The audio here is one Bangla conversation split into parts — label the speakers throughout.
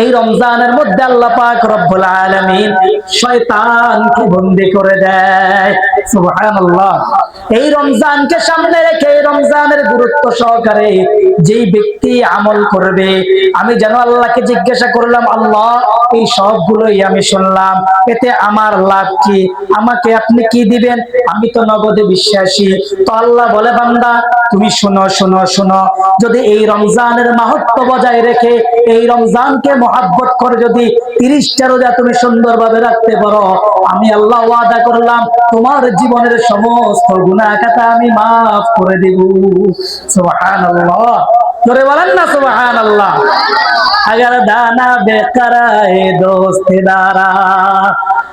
Speaker 1: এই রমজানের মধ্যে আল্লাহ পাক রব্বুল আলামিন শয়তানকে বন্দি করে দেয়। সুবহানাল্লাহ। এই রমজানকে সামনে রেখে এই রমজানের গুরুত্ব সহকারে যেই ব্যক্তি আমল করবে, আমি যেন আল্লাহকে জিজ্ঞাসা করলাম, আল্লাহ, এই সবগুলোই আমি শুনলাম। এতে আমার লাভ কি? আমাকে আপনি কি দিবেন? আমি তো নগদে বিশ্বাসী। তো আল্লাহ বলে, বান্দা তুমি শোনো শোনো, শুনো। যদি এই রমজানের মাহাত্ম বজায় রেখে এই রমজানকে মহাব্বত করে যদি তিরিশটা রোজা তুমি সুন্দরভাবে রাখতে পারো, আমি আল্লাহ ওয়াদা করলাম, তোমার জীবনের সমস্ত গুনাহ খাতা আমি মাফ করে দেব। সুবহানাল্লাহ। ধরে বলেন না সুবহানাল্লাহ। আগার দানা বেকারা এ দোস্তেদারা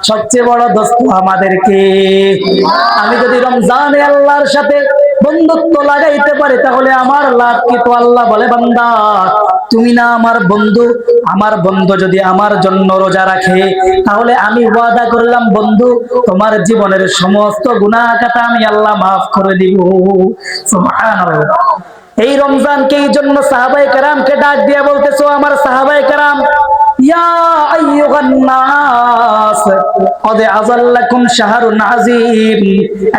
Speaker 1: সবচেয়ে বড় দোস্ত আমাদেরকে। আমি যদি রমজানে আল্লাহর সাথে বন্ধুত্ব লাগাইতে পারি, তাহলে আমার লাভ কি তো আল্লাহ বলে, বান্দা? তুমি না আমার বন্ধু আমার বন্ধু যদি আমার জন্য রোজা রাখে, তাহলে আমি ওয়াদা করলাম, বন্ধু, তোমার জীবনের সমস্ত গুনাহ কাটা আমি আল্লাহ মাফ করে দিব। এই রমজানকে এই জন্য সাহাবাই কারামকে ডাক দিয়ে বলতেছো, আমার সাহাবাই নাস কদ আযাল্লাকুম শাহরুন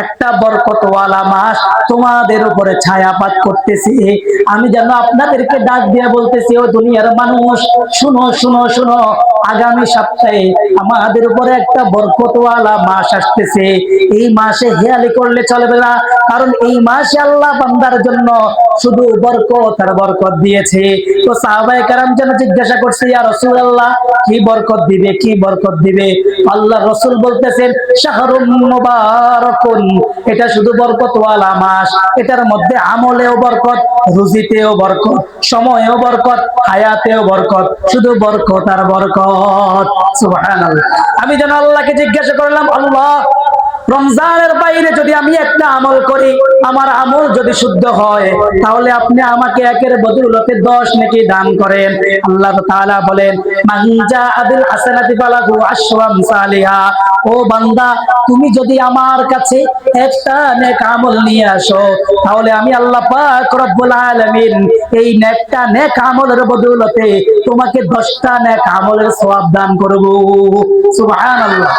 Speaker 1: একটা বরকতওয়ালা মাস তোমাদের উপরে ছায়াপাত করতেছে। আমি যেন আপনাদেরকে ডাক দিয়ে বলতেছি, ও দুনিয়ার মানুষ, শুনো শুনো শুনো, আগামী সপ্তাহে আমাদের উপরে একটা বরকতওয়ালা মাস আসতেছে। এই মাসে হেয়ালি করলে চলবে না, কারণ এই মাসে আল্লাহ বান্দার জন্য শুধু বরকত আর বরকত দিয়েছে। তো সাহাবাই কারাম যেন জিজ্ঞাসা করছে, ইয়া রাসূলুল্লাহ, কি বরকত দিবে, কি বরকত দিবে? আল্লাহ রসুল বলতেছেন শাহরুম মুবারকুন। এটা শুধু বরকতওয়ালা মাস, এটার মধ্যে আমলেও বরকত, রুজিতেও বরকত, সময়েও বরকত, হায়াতেও বরকত, শুধু বরকত আর বরকত। সুবহানাল্লাহ। আমি যেন আল্লাহকে জিজ্ঞাসা করলাম, আল্লাহ রমজানের বাইরে যদি আমি একটা আমল করি, আমার আমল যদি শুদ্ধ হয়, তাহলে আপনি আমাকে একের বদৌলতে দশ নাকি দান করেন। আল্লাহ তাআলা বলেন মানজা আবিল হাসানাতি ফালাহু আশরাম সালিহা। ও বান্দা, তুমি যদি আমার কাছে একটা নেক আমল নিয়ে আসো, তাহলে আমি আল্লাহ পাক রব্বুল আলামিন এই নেকটা নেক আমলের বদৌলতে তোমাকে দশটা নেক আমলের সওয়াব দান করব। সুবহানাল্লাহ।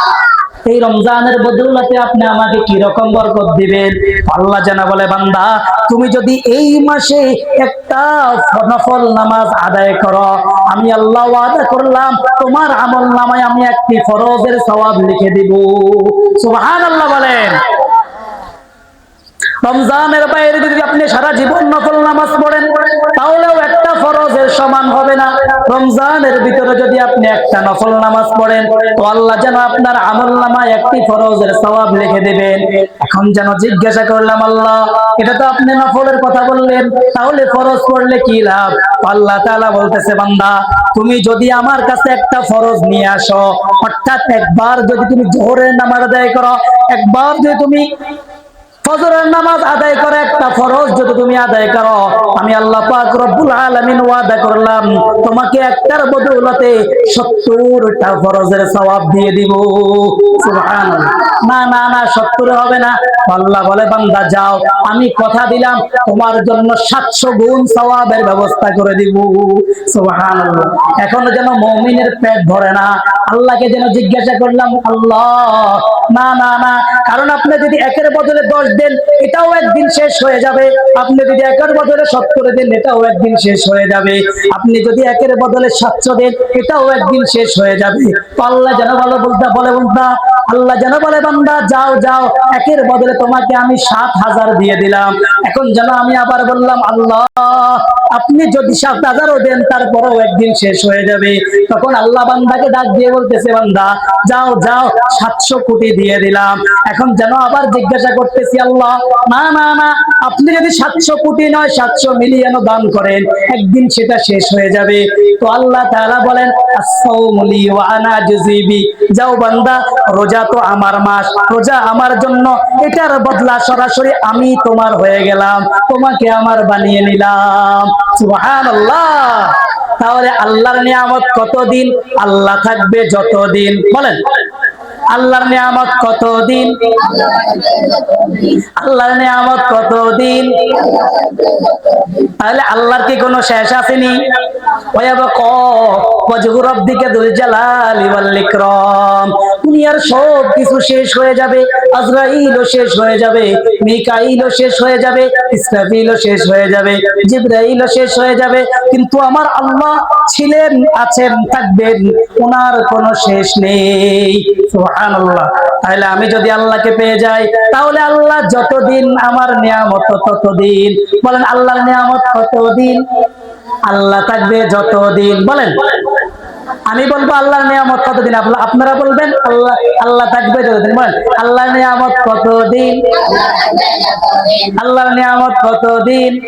Speaker 1: এই রমজানের বদৌলতে আপনি আমাকে কি রকম বরকত দিবেন? আল্লাহ জানা বলে, বান্দা, তুমি যদি এই মাসে একটা নফল নামাজ আদায় করো, আমি আল্লাহ ওয়াদা করলাম, তোমার আমল নামায় আমি একটি ফরজের সওয়াব লিখে দিব। সুবহানাল্লাহ বলেন। রমজানের বাইরে যদি আপনি সারা জীবন নফল নামাজ পড়েন, তাহলেও একটা ফরজের সমান হবে না। রমজানের ভিতরে যদি আপনি একটা নফল নামাজ পড়েন, তো আল্লাহ যেন আপনার আমল নামায় একটি ফরজের সওয়াব লিখে দেবেন। এখন যেন জিজ্ঞাসা করলাম, আল্লাহ, এটা তো আপনি নফলের কথা বললেন, তাহলে ফরজ পড়লে কি লাভ? আল্লাহ তাআলা বলতেছে, বান্দা, তুমি যদি আমার কাছে একটা ফরজ নিয়ে আসো, অর্থাৎ একবার যদি তুমি জোহরের নামাজ আদায় করো, একবার যদি তুমি ফজরের নামাজ আদায় করে একটা ফরজ যদি তুমি আদায় করো, আমি আল্লাহ পাক রব্বুল আলামিন ওয়াদা করলাম, তোমাকে একটার বদৌলতে 70টা ফরজের সওয়াব দিয়ে দিব। সুবহানাল্লাহ। না না না 70 হবে না। আল্লাহ বলে, বান্দা, যাও। আমি কথা দিলাম, তোমার জন্য 700 গুণ সওয়াবের ব্যবস্থা করে দিব। সুবহানাল্লাহ। এখনও যেন মুমিনের পেট ভরে না। আল্লাহকে যেন জিজ্ঞাসা করলাম, আল্লাহ, না না না। কারণ আপনি যদি একের বদলে দশ দেন, এটাও একদিন শেষ হয়ে যাবে। আপনি যদি একের বদলে সত্তর দেন, এটাও একদিন শেষ হয়ে যাবে। আপনি যদি একের বদলে সাতশো দেন, এটাও একদিন শেষ হয়ে যাবে। পাল্লা যেন বলে বলতা বলে বলতা আল্লাহ যেন বলে, বান্দা, যাও যাও, একের বদলে তোমাকে আমি সাত হাজার দিয়ে দিলাম। এখন যেন আমি আবার বললাম, আল্লাহ আপনি যদি সাত হাজারও দেন, তারপরেও একদিন শেষ হয়ে যাবে। তখন আল্লাহ বান্দাকে ডাক দিয়ে বলতেছে, বান্দা, যাও যাও, সাতশো কোটি দিয়ে দিলাম। এখন যেন আবার জিজ্ঞাসা করতেছি, আল্লাহ, না না না, আপনি যদি সাতশো কোটি নয়, সাতশো মিলিয়নও দান করেন, একদিন সেটা শেষ হয়ে যাবে। তো আল্লাহ তাআলা বলেন আনা যাও বান্দা, রোজা তো আমার মাস, রোজা আমার জন্য, এটার বদলা সরাসরি আমি তোমার হয়ে গেলাম, তোমাকে আমার বানিয়ে নিলাম। তাহলে আল্লাহর নিয়ামত কতদিন? আল্লাহ থাকবে যতদিন? বলেন। আল্লাহর নিয়ামত কতদিন? আল্লাহর নিয়ামত কতদিন? তাহলে আল্লাহর কি কোনো শেষ আসেনি? ওয়ায়াবকা ওয়াজহু রাব্বিকা যুল জালালি ওয়াল ইকরাম। দুনিয়ার সব কিছু শেষ হয়ে যাবে, আজরাইলও শেষ হয়ে যাবে, মিকাইলও শেষ হয়ে যাবে, ইসরাফিলও শেষ হয়ে যাবে, জিবরাইলও শেষ হয়ে যাবে, কিন্তু আমার আল্লাহ ছিলেন, আছেন, থাকবেন, ওনার কোনো শেষ নেই। সুবহানাল্লাহ। তাহলে আমি যদি আল্লাহকে পেয়ে যাই, তাহলে আল্লাহ যতদিন আমার নিয়ামত ততদিন। বলেন, আল্লাহর নিয়ামত কতদিন? আল্লাহ থাকবে যতদিন। বলেন। আমি বলব আল্লাহর নিয়ামত কতদিন? আপনা- আপনারা বলবেন, আল্লাহ আল্লাহ থাকবে যতদিন। বলেন, আল্লাহর নিয়ামত কতদিন? আল্লাহর নিয়ামত কতদিন?